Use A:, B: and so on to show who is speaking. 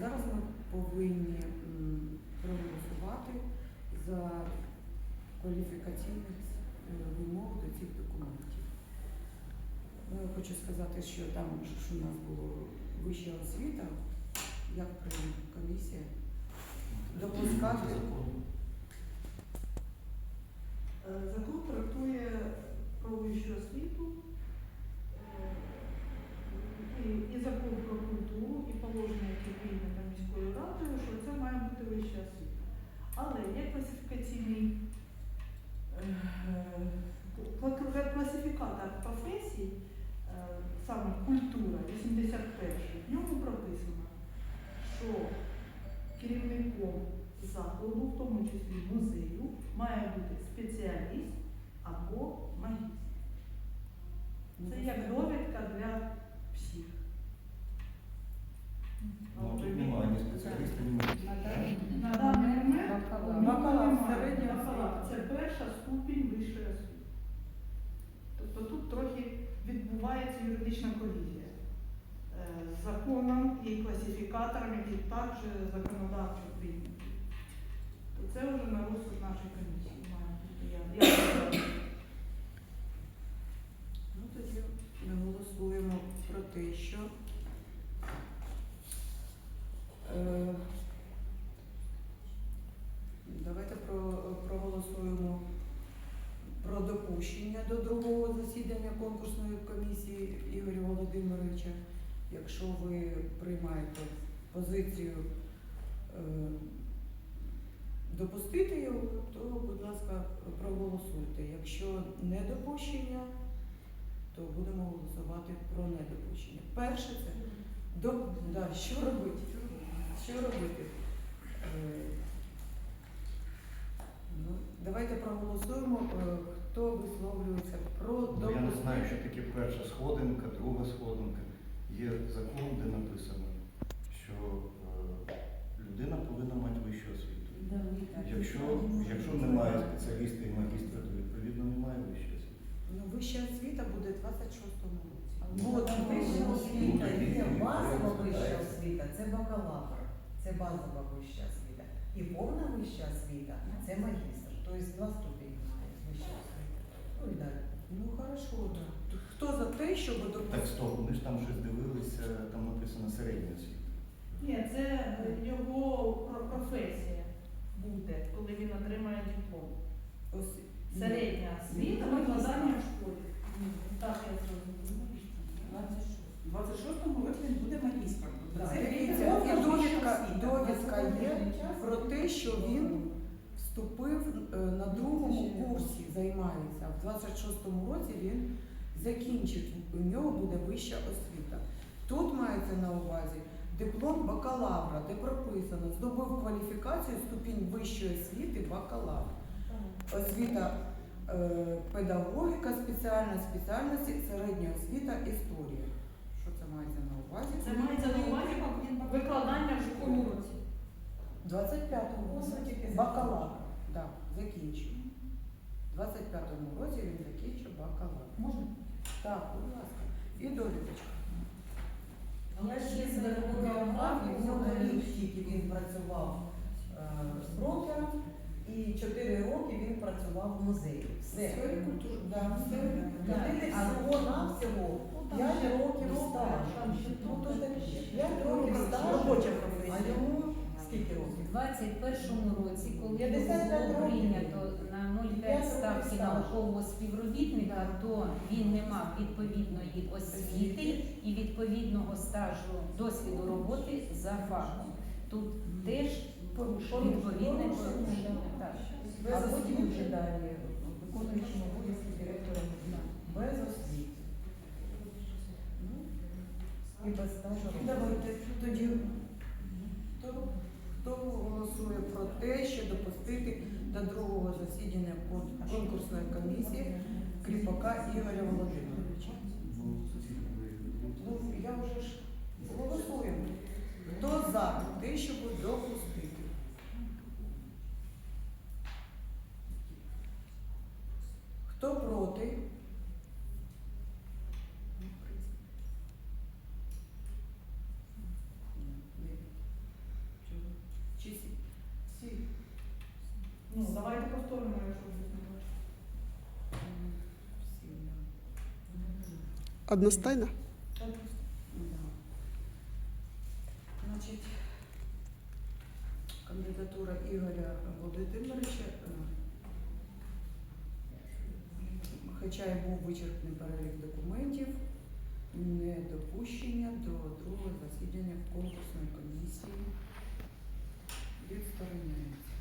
A: Зараз ми повинні проголосувати за кваліфікаційні е, вимоги до цих документів. Ну, хочу сказати, що там ж у нас було вища освіта, як прийняла комісія, допускати.
B: Е, Закон трактує про вищу освіту е, і, і закон про культуру, і положення, які прийнято міською радою, що це має бути вища освіта. Але є класифікаційний е, класифікатор професій, е, саме культура, 81 в ньому прописано, що керівником закладу, в тому числі музею, має бути спеціаліст або магістр. Це як довідка для всіх.
C: Ну, тут немає ні спеціалістів, ні медиків.
B: На даний момент
A: Бакалавр.
B: нікого
A: Бакалавр,
B: немає.
A: середня
B: Бакалавр.
A: освіта.
B: Це перша ступінь вищої освіти. Тобто тут трохи відбувається юридична колізія е, з законом і класифікатором, які також законодавчо прийняті. Це вже на розсуд нашої комісії. Я, я вважаю.
A: Ну, тоді ми голосуємо про те, що е, давайте про, проголосуємо про допущення до другого засідання конкурсної комісії Ігоря Володимировича. Якщо ви приймаєте позицію е, допустити його, то, будь ласка, проголосуйте. Якщо не допущення, то будемо голосувати про недопущення. Перше це до, да, що робити? Що робити? Е, ну, давайте проголосуємо, е, хто висловлюється про
C: Ну, я не знаю, що таке перша сходинка, друга сходинка. Є закон, де написано, що е, людина повинна мати вищу освіту. Якщо, якщо немає спеціаліста і магістра, то відповідно немає вищої освіти.
A: Ну, вища освіта буде в 26-му році.
D: Ну,
A: От, ну,
D: вища освіта,
C: ну,
D: є
C: ну,
D: базова
C: ну,
D: вища освіта, це бакалавр, це базова вища освіта. І повна вища освіта це магістр. Тобто два ступені має вища освіта. Ну.
A: Ну, хорошо, да. Хто за те, щоб
C: Так,
A: допустити?
C: стоп, ми ж там щось дивилися, там написано середня освіта.
B: Ні, це його про- професія буде, коли він отримає диплом. Середня освіта, викладання в школі. Так, я зрозуміла.
E: 26-му році він буде магістром.
A: Да,
E: Це
A: дивіться,
E: повна
A: і
E: вища
A: довідка,
E: освіта.
A: довідка є про те, що він вступив е, на другому курсі, займається. В 26-му році він закінчить, у нього буде вища освіта. Тут мається на увазі диплом бакалавра, де прописано, здобув кваліфікацію ступінь вищої освіти бакалавр. Освіта е, педагогіка, спеціальна спеціальності, середня освіта, історія. Що це мається на увазі?
B: Це мається на увазі викладання в школі році.
A: 25-му бакалавр. Да, закінчив. В 25-му році він закінчив бакалавр.
D: Можна?
A: Так, будь ласка. І довідочка.
D: Я ще звернув біографію, в нього рік тільки він працював е, з брокером, і 4 роки він працював в музеї. Все.
A: Культури. Да, все.
D: Людини всього на всього 5 років стажу. Ну, то 5 років стажу. А йому скільки років?
F: У 21-му році, коли
D: 55
F: було прийнято на 0,5
D: П'ять
F: ставки наукового співробітника, то він не мав відповідної освіти і відповідного стажу досвіду роботи за фахом. Тут теж відповідне порушення.
D: А потім вже далі виконуючим обов'язки директора. Без освіти. Ну, І без стажу. роботи.
A: Давайте тоді. Хто, хто голосує про те, що допустити до другого засідання конкурсної комісії Кріпака Ігоря Володимировича? Ну, я вже ж голосуємо. Хто за те, щоб допустити?
E: Одностайно?
A: Значить, кандидатура Ігоря Володимировича, е, хоча й був вичерпний перелік документів, не допущення до другого засідання в конкурсної комісії відстороняється.